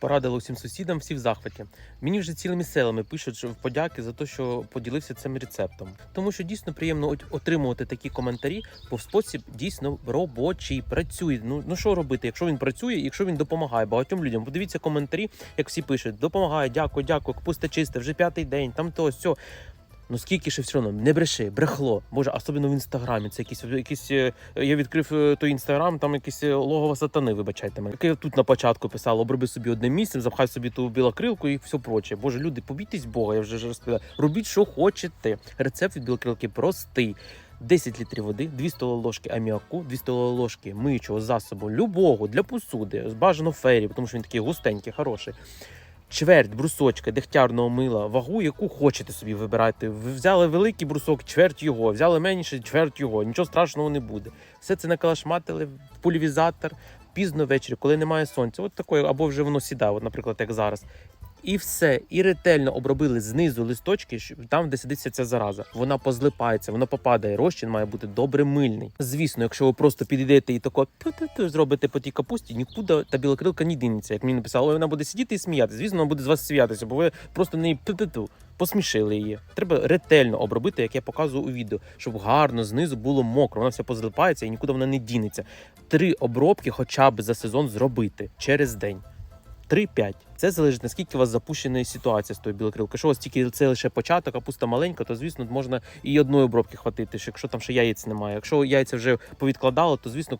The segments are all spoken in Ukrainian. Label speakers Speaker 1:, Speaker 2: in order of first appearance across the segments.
Speaker 1: Порадила усім сусідам, всі в захваті. Мені вже цілими селами пишуть в подяки за те, що поділився цим рецептом. Тому що дійсно приємно отримувати такі коментарі, бо в спосіб дійсно робочий, працює. Ну ну що робити, якщо він працює, якщо він допомагає багатьом людям. Подивіться коментарі, як всі пишуть: допомагає, дякую, дякую, капуста чиста, вже п'ятий день, там то сьо. Ну скільки ще все одно, не бреши, брехло. Боже, особливо в інстаграмі. Це якісь якісь. е, Я відкрив е, той інстаграм, там якісь е, логово сатани, вибачайте мене. Яке тут на початку писало, оброби собі одним місцем, запхай собі ту білокрилку і все проче. Боже, люди, побійтесь Бога, я вже ж розповідав. Робіть, що хочете. Рецепт від білокрилки простий. 10 літрів води, 2 столові ложки аміаку, 2 столові ложки миючого засобу, любого для посуди, бажано фері, тому що він такий густенький, хороший. Чверть брусочка дегтярного мила, вагу, яку хочете собі вибирати. Ви взяли великий брусок, чверть його, взяли менше, чверть його. Нічого страшного не буде. Все це накалашматили в пульвізатор пізно ввечері, коли немає сонця. От такої, або вже воно сідає, от, наприклад, як зараз. І все, і ретельно обробили знизу листочки, що- там, де сидиться ця зараза. Вона позлипається, вона попадає. Розчин має бути добре мильний. Звісно, якщо ви просто підійдете і тако зробите по тій капусті, нікуди та білокрилка не дінеться. Як мені написали, вона буде сидіти і сміятися. Звісно, вона буде з вас сміятися, бо ви просто неї пу-пу-пу. Посмішили її. Треба ретельно обробити, як я показую у відео, щоб гарно знизу було мокро. Вона вся позлипається і нікуди вона не дінеться. Три обробки, хоча б за сезон, зробити через день. 3-5. Це залежить наскільки у вас запущена ситуація з тою білокрилкою. Якщо у вас тільки це лише початок, капуста маленька, то звісно можна і одної обробки хватити, якщо там ще яєць немає. Якщо яйця вже повідкладали, то звісно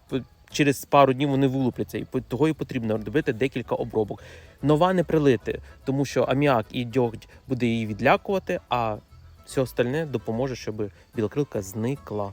Speaker 1: через пару днів вони вилупляться, і того і потрібно робити декілька обробок. Нова не прилити, тому що аміак і дьогдь буде її відлякувати, а все остальне допоможе, щоб білокрилка зникла.